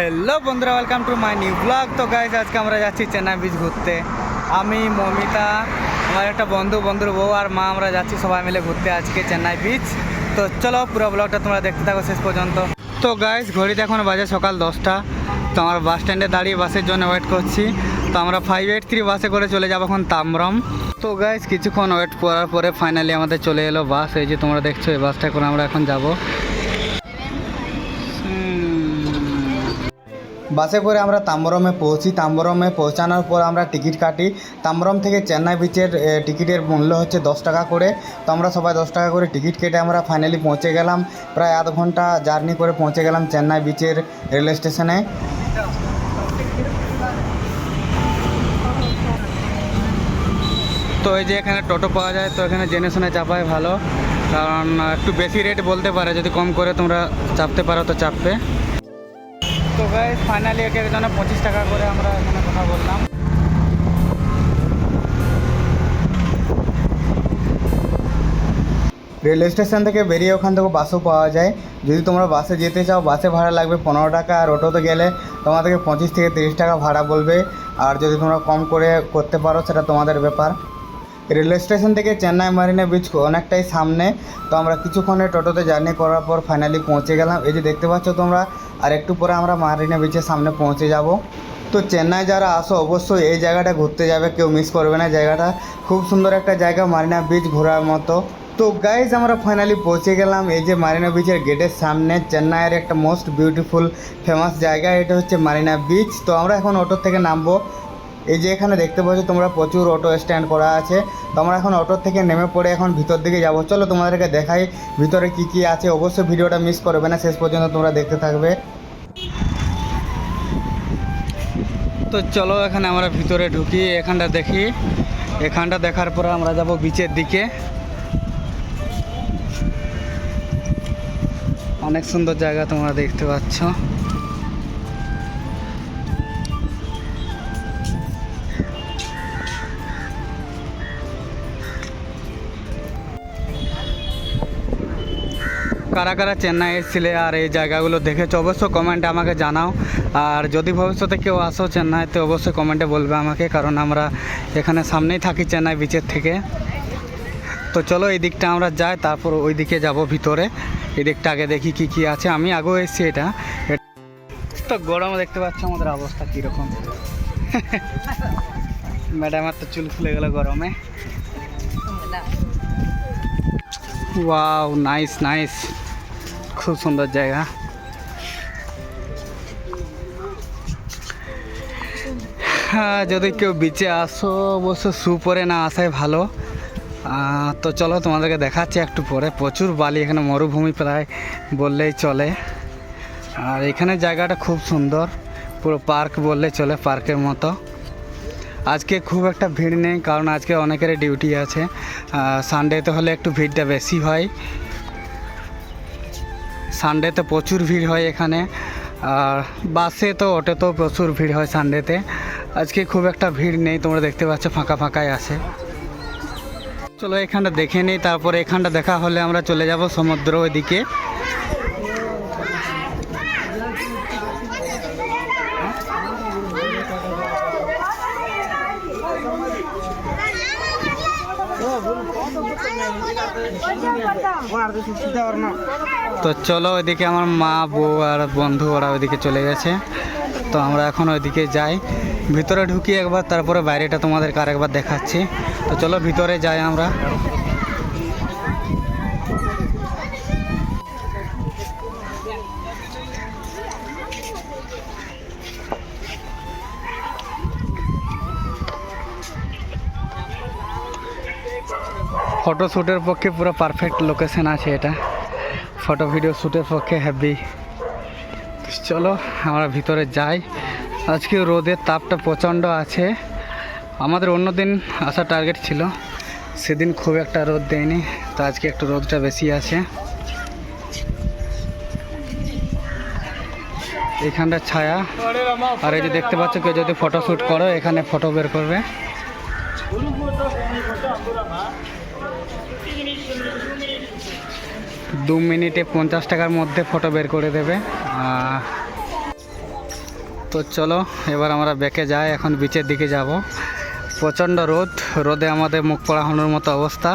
Hello বন্ধুরা welcome to my new blog তো guys আজকে আমরা যাচ্ছি চেন্নাই বিচ ঘুরতে। আমি, মমিতা, আমার একটা বন্ধু, বন্ধুর বউ আর মা, আমরা যাচ্ছি সবাই মিলে ঘুরতে আজকে চেন্নাই বিচ তো চলো, পুরো ব্লগটা তোমরা দেখতে থাকো শেষ পর্যন্ত। তো গাইজ ঘড়িতে এখন বাজে সকাল দশটা। তো আমরা বাস স্ট্যান্ডে দাঁড়িয়ে বাসের জন্য ওয়েট করছি। তো আমরা ফাইভ এইট থ্রি বাসে করে চলে যাব এখন তামরম। তো গাইজ কিছুক্ষণ ওয়েট করার পরে ফাইনালি আমাদের চলে এলো বাস এই যে তোমরা দেখছ, এই বাসটা করে আমরা এখন যাব। বাসে করে আমরা তাম্বরমে পৌঁছি। তাম্বরমে পৌঁছানোর পর আমরা টিকিট কাটি। তাম্বরম থেকে চেন্নাই বিচের টিকিটের মূল্য হচ্ছে দশ টাকা করে। তো আমরা সবাই দশ টাকা করে টিকিট কেটে আমরা ফাইনালি পৌঁছে গেলাম। প্রায় আধ ঘণ্টা জার্নি করে পৌঁছে গেলাম চেন্নাই বিচের রেল স্টেশনে তো এই যে এখানে টোটো পাওয়া যায়, তো এখানে জেনে শুনে চাপায় ভালো। কারণ, একটু বেশি রেট বলতে পারে, যদি কম করে তোমরা চাপতে পারো তো চাপবে। তো গাই ফাইনালি এক একজনে পঁচিশ টাকা করে আমরা এখানে কথা বললাম। রেল স্টেশন থেকে বেরিয়ে ওখান থেকে বাসও পাওয়া যায়। যদি তোমরা বাসে যেতে চাও, বাসে ভাড়া লাগবে পনেরো টাকা আর অটোতে গেলে তোমাদেরকে পঁচিশ থেকে তিরিশ টাকা ভাড়া বলবে। আর যদি তোমরা কম করে করতে পারো, সেটা তোমাদের ব্যাপার। রেল স্টেশন থেকে চেন্নাই মারিনা বিচ অনেকটাই সামনে। তো আমরা কিছুক্ষণে টোটোতে জার্নি করার পর ফাইনালি পৌঁছে গেলাম। এই যে দেখতে পাচ্ছ তোমরা আর একটু পরে আমরা মারিনা বিচের সামনে পৌঁছে যাব। তো চেন্নাই যারা আসো, অবশ্যই এই জায়গাটা ঘুরতে যাবে, কেউ মিস করবে না। জায়গাটা খুব সুন্দর একটা জায়গা, মারিনা বিচ ঘোরার মতো। তো গাইজ আমরা ফাইনালি পৌঁছে গেলাম। এই যে মারিনা বিচের গেটের সামনে, চেন্নাইয়ের একটা মোস্ট বিউটিফুল ফেমাস জায়গা, এটা হচ্ছে মারিনা বিচ তো আমরা এখন অটো থেকে নামবো। এই যে এখানে দেখতে পাচ্ছ, তোমরা প্রচুর অটো স্ট্যান্ড করা আছে। তো আমরা এখন অটো থেকে নেমে পড়ে এখন ভিতর দিকে যাব। চলো তোমাদেরকে দেখাই ভিতরে কি কি আছে। অবশ্যই ভিডিওটা মিস করবে না, শেষ পর্যন্ত তোমরা দেখতে থাকবে। তো চলো এখানে আমরা ভিতরে ঢুকি, এখানটা দেখি। এখানটা দেখার পরে আমরা যাব বিচের দিকে। অনেক সুন্দর জায়গা তোমরা দেখতে পাচ্ছ। কারা কারা চেন্নাই এসেছিলে আর এই জায়গাগুলো দেখেছ অবশ্যই কমেন্টে আমাকে জানাও। আর যদি ভবিষ্যতে কেউ আসো চেন্নাইতে অবশ্যই কমেন্টে বলবে আমাকে কারণ আমরা এখানে সামনেই থাকি চেন্নাই বিচের থেকে। তো চলো এই দিকটা আমরা যাই তারপর ওই দিকে যাব ভিতরে। এই দিকটা আগে দেখি কি কি আছে। আমি আগেও এসেছি এটা। তো গরমে দেখতে পাচ্ছ আমাদের অবস্থা কীরকম। ম্যাডামের তো চুল খুলে গেল গরমে। ওয়াও নাইস নাইস খুব সুন্দর জায়গা। হ্যাঁ যদি কেউ বিচে আসো অবশ্য শু পরে না আসাই ভালো। তো চলো তোমাদেরকে দেখাচ্ছি একটু পরে। প্রচুর বালি, এখানে মরুভূমি প্রায় বললেই চলে। আর এখানে জায়গাটা খুব সুন্দর। পুরো পার্ক বললেই চলে, পার্কের মতো। আজকে খুব একটা ভিড় নেই, কারণ আজকে অনেকেরই ডিউটি আছে। সানডেতে হলে একটু ভিড়টা বেশি হয়। সানডেতে প্রচুর ভিড় হয় এখানে। আর বাসে তো, অটোতেও প্রচুর ভিড় হয় সানডেতে আজকে খুব একটা ভিড় নেই, তোমরা দেখতে পাচ্ছ ফাঁকা ফাঁকাই আছে। চলো এখানটা দেখে নিই, তারপরে এখানটা দেখা হলে আমরা চলে যাব সমুদ্র ওইদিকে। তো চলো ওইদিকে আমার মা, বউ আর বন্ধু ওরা ওইদিকে চলে গেছে। তো আমরা এখন ওইদিকে যাই। ভিতরে ঢুকি একবার, তারপরে বাইরেটা তোমাদেরকে আরেকবার দেখাচ্ছি। তো চলো ভিতরে যাই আমরা। ফটোশ্যুটের পক্ষে পুরো পারফেক্ট লোকেশন আছে এটা। ফটো ভিডিও শ্যুটের পক্ষে হ্যাভি চলো, আমরা ভিতরে যাই। আজকে রোদের তাপটা প্রচণ্ড আছে। আমাদের অন্য দিন আসার টার্গেট ছিল। সেদিন খুব একটা রোদ দেয়নি, তো আজকে একটু রোদটা বেশি আছে। এখানটা ছায়া। আর এই যে দেখতে পাচ্ছ কেউ যদি ফটো শ্যুট করো, এখানে ফটো বের করবে। দু মিনিটে পঞ্চাশ টাকার মধ্যে ফটো বের করে দেবে। তো চলো, এবার আমরা বেঁকে যাই, এখন বিচের দিকে যাব। প্রচণ্ড রোদ, রোদে আমাদের মুখ পড়ানোর মতো অবস্থা।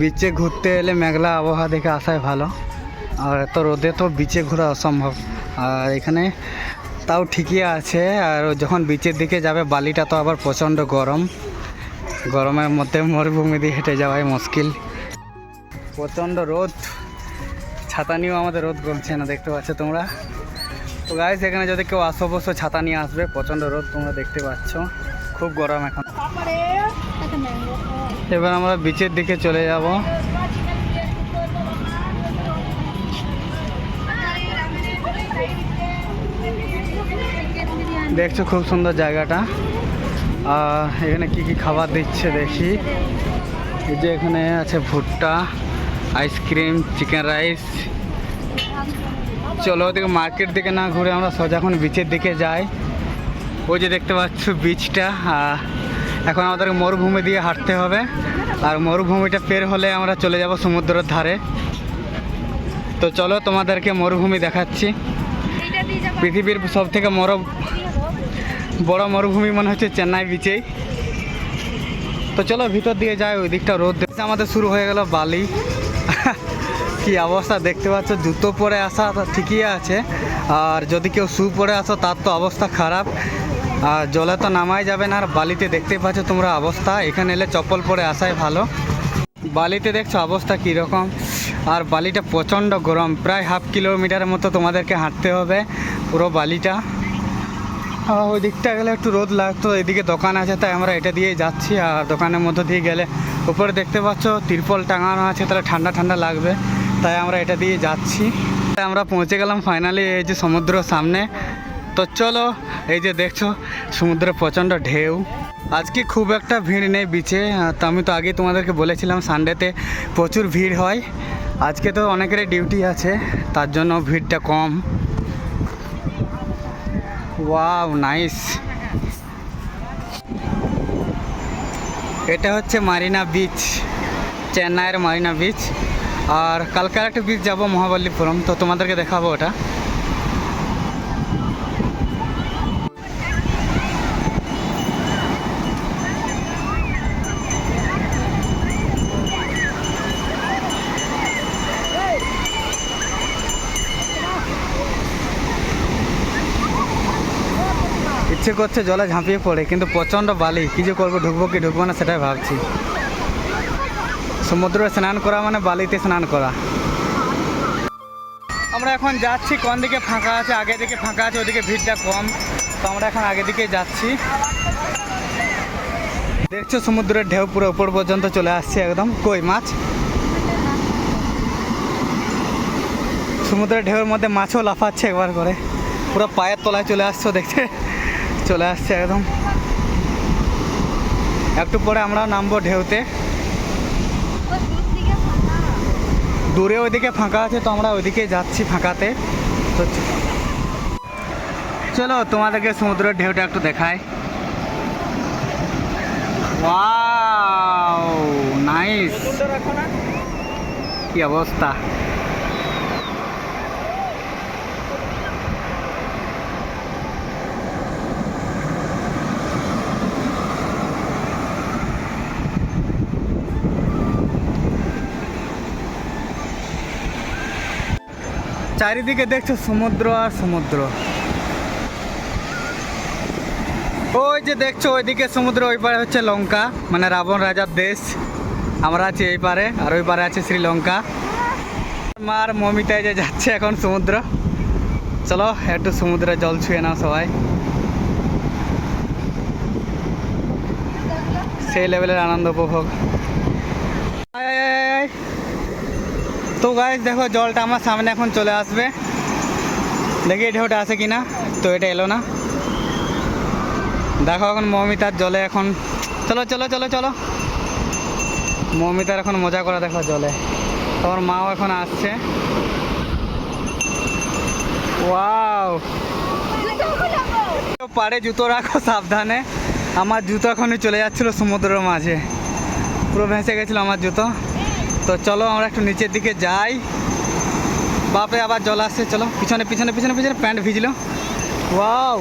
বিচে ঘুরতে এলে মেঘলা আবহাওয়া দেখে আসাই ভালো। আর এত রোদে তো বিচে ঘোরা অসম্ভব। আর এখানে তাও ঠিকই আছে, আর যখন বিচের দিকে যাবে, বালিটা তো আবার প্রচণ্ড গরম। গরমের মধ্যে মরুভূমি দিয়ে হেঁটে যাওয়াই মুশকিল। প্রচণ্ড রোদ। ছাতা নিয়েও আমাদের রোদ কমছে না, দেখতে পাচ্ছ তোমরা? তো গাইজ এখানে যদি কেউ আসো অবশ্য ছাতা নিয়ে আসবে। প্রচণ্ড রোদ তোমরা দেখতে পাচ্ছ। খুব গরম এখন। এবার আমরা বিচের দিকে চলে যাব। দেখছ খুব সুন্দর জায়গাটা। এখানে কি কি খাবার দিচ্ছে দেখি। এই যে এখানে আছে ভুট্টা, আইসক্রিম, চিকেন রাইস। চলো ওদিকে মার্কেট দিকে না ঘুরে আমরা সোজা এখন বিচের দিকে যাই। ওই যে দেখতে পাচ্ছ বিচটা এখন আমাদেরকে মরুভূমি দিয়ে হাঁটতে হবে। আর মরুভূমিটা পের হলে আমরা চলে যাব সমুদ্রের ধারে। তো চলো তোমাদেরকে মরুভূমি দেখাচ্ছি। পৃথিবীর সব থেকে মর বড় মরুভূমি মনে হচ্ছে চেন্নাই বিচেই তো চলো ভিতর দিয়ে যাই, ওই দিকটা রোদ দেখছে আমাদের শুরু হয়ে গেল বালি। কি অবস্থা দেখতে পাচ্ছ? জুতো পরে আসা ঠিকই আছে। আর যদি কেউ শু পরে আসো, তার তো অবস্থা খারাপ। আর জলে তো নামাই যাবে না। আর বালিতে দেখতে পাচ্ছ তোমরা অবস্থা। এখানে এলে চপ্পল পরে আসাই ভালো। বালিতে দেখছ অবস্থা কীরকম? আর বালিটা প্রচণ্ড গরম। প্রায় হাফ কিলোমিটারের মতো তোমাদেরকে হাঁটতে হবে পুরো বালিটা। ওই দিকটা গেলে একটু রোদ লাগতো, এদিকে দোকান আছে তাই আমরা এটা দিয়েই যাচ্ছি। আর দোকানের মধ্যে দিয়ে গেলে উপরে দেখতে পাচ্ছ তিরপল টাঙানো আছে, তাহলে ঠান্ডা ঠান্ডা লাগবে, তাই আমরা এটা দিয়ে যাচ্ছি। তাই আমরা পৌঁছে গেলাম ফাইনালি এই যে সমুদ্র সামনে। তো চলো, এই যে দেখছ সমুদ্রে প্রচণ্ড ঢেউ। আজকে খুব একটা ভিড় নেই বিচে তো আমি তো আগেই তোমাদেরকে বলেছিলাম সানডেতে প্রচুর ভিড় হয়। আজকে তো অনেকেরই ডিউটি আছে, তার জন্য ভিড়টা কম। ওয়াও নাইস এটা হচ্ছে মারিনা বিচ চেন্নাইয়ের মারিনা বিচ আর কালকার একটা বিচ যাব মহাবল্লীপুরম, তো তোমাদেরকে দেখাবো ওটা। ইচ্ছে করছে জলে ঝাঁপিয়ে পড়ে, কিন্তু প্রচণ্ড বালি। কী যে করব, ঢুকবো কি ঢুকবো না সেটাই ভাবছি। সমুদ্রে স্নান করা মানে বালিতে স্নান করা। আমরা এখন যাচ্ছি, কোন দিকে ফাঁকা আছে? আগে দিকে ফাঁকা আছে, ওদিকে ভিড়টা কম। তো আমরা এখন আগে দিকে যাচ্ছি। দেখছ, সমুদ্রের ঢেউ পুরো উপর পর্যন্ত চলে আসছে একদম। কই, মাছ? সমুদ্রের ঢেউর মধ্যে মাছও লাফাচ্ছে একবার করে। পুরো পায়ের তলায় চলে আসছো দেখতে। চলে আসছে একদম। একটু পরে আমরা নামবো ঢেউতে। দূরে ওইদিকে ফাঁকা আছে, তো আমরা ওইদিকে যাচ্ছি ফাঁকাতে। তো চলো তোমাদেরকে সমুদ্রের ঢেউটা একটু দেখায় নাইস। কি অবস্থা? চারিদিকে দেখছ সমুদ্র আর সমুদ্র। ওই যে দেখছ, ওইদিকে সমুদ্র, ওই পারে হচ্ছে লঙ্কা। মানে রাবণ রাজার দেশ। আমরা আছি এই পারে, আর ওই পারে আছে শ্রীলঙ্কা। মার মমিতায় যে যাচ্ছে এখন সমুদ্র। চলো, একটু সমুদ্রে জল ছুঁয়ে নাও সবাই। সেই লেভেলের আনন্দ উপভোগ। তো গাইজ দেখো জলটা আমার সামনে এখন চলে আসবে। দেখি ঢেউটা আছে কি না তো এটা এলো না। দেখো এখন মৌমিতার জলে এখন, চলো চলো চলো চলো। মৌমিতার এখন মজা করা দেখো জলে। তোমার মাও এখন আসছে। ওয়াও পারে জুতো রাখো সাবধানে। আমার জুতো এখনই চলে যাচ্ছিল সমুদ্রের মাঝে। পুরো ভেসে গেছিল আমার জুতো। তো চলো আমরা একটু নিচের দিকে যাই। বাপে আবার জল আসছে চলো। পিছনে পিছনে পিছনে পিছনে প্যান্ট ভিজলো। Wow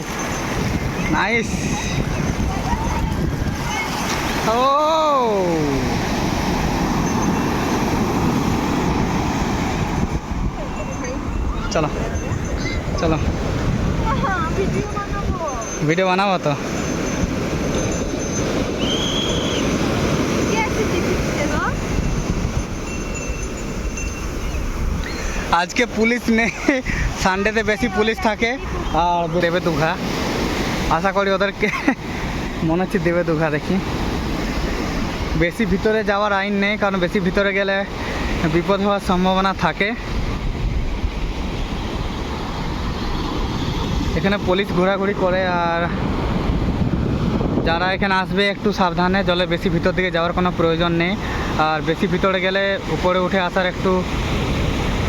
nice. ও। চলো চলো। ভিডিও বানাবো তো কে আছে দিচ্ছে গো আজকে পুলিশ নেই সানডেতে বেশি পুলিশ থাকে। আর দেবে দুঘা আশা করি ওদেরকে মনে হচ্ছে দেবে দুঘা দেখি। বেশি ভিতরে যাওয়ার আইন নেই, কারণ বেশি ভিতরে গেলে বিপদ হওয়ার সম্ভাবনা থাকে। এখানে পুলিশ ঘোরাঘুরি করে, আর যারা এখানে আসবে একটু সাবধানে, জলে বেশি ভিতর দিকে যাওয়ার কোনো প্রয়োজন নেই। আর বেশি ভিতরে গেলে উপরে উঠে আসার একটু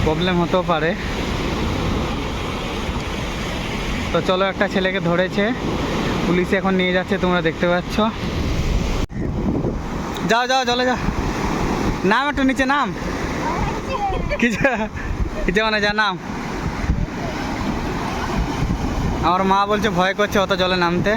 প্রবলেম হতেও পারে। তো চলো একটা ছেলেকে ধরেছে, পুলিশে এখন নিয়ে যাচ্ছে, তোমরা দেখতে পাচ্ছ। যাও যাও, চলে, যাও। নাম একটু নিচে, নাম। কিছু কিছু মানে যা, নাম। আমার মা বলছে, ভয় করছে অত জলে নামতে।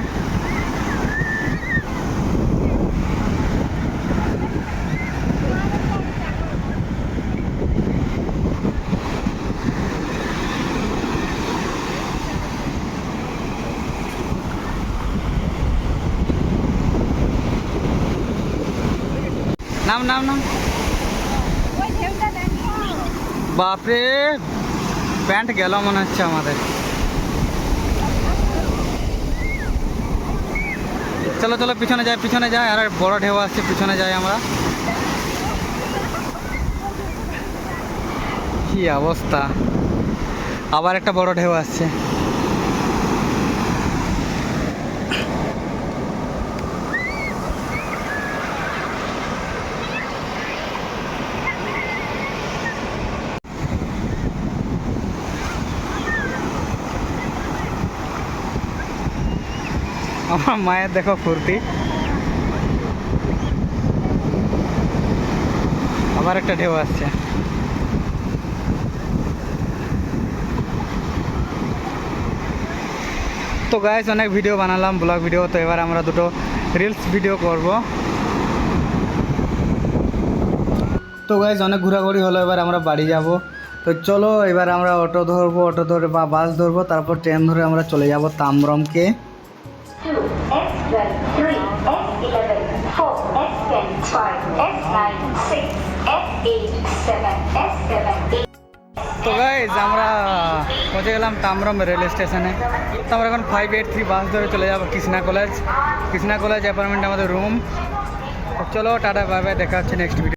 নাম নাম নাম। বাপরে, প্যান্ট গেল মনে হচ্ছে আমাদের। চলো চলো, পিছনে যাই পিছনে যাই, আর বড় ঢেউ আসছে, পিছনে যাই আমরা। কি অবস্থা? আবার একটা বড় ঢেউ আসছে। আমার মায়ের দেখো ফুর্তি আবার একটা ঢেউ আসছে। তো গাইস অনেক ভিডিও বানালাম ব্লগ ভিডিও তো এবার আমরা দুটো রিলস ভিডিও করব। তো গাইস অনেক ঘোরাঘুরি হলো, এবার আমরা বাড়ি যাব। তো চলো, এবার আমরা অটো ধরবো, অটো ধরে বা বাস ধরবো, তারপর ট্রেন ধরে আমরা চলে যাব তামরমকে। Two, S12, three, S11, four, S10, five, S9, six, S8, seven, S7, eight. তো গাইজ আমরা পৌঁছে গেলাম তামরম রেল স্টেশনে তো আমরা এখন ফাইভ এইট থ্রি বাস ধরে চলে যাব Krishna college Krishna college apartment আমাদের রুম চলো টাটা বাই বাই দেখা হচ্ছে নেক্সট ভিডিও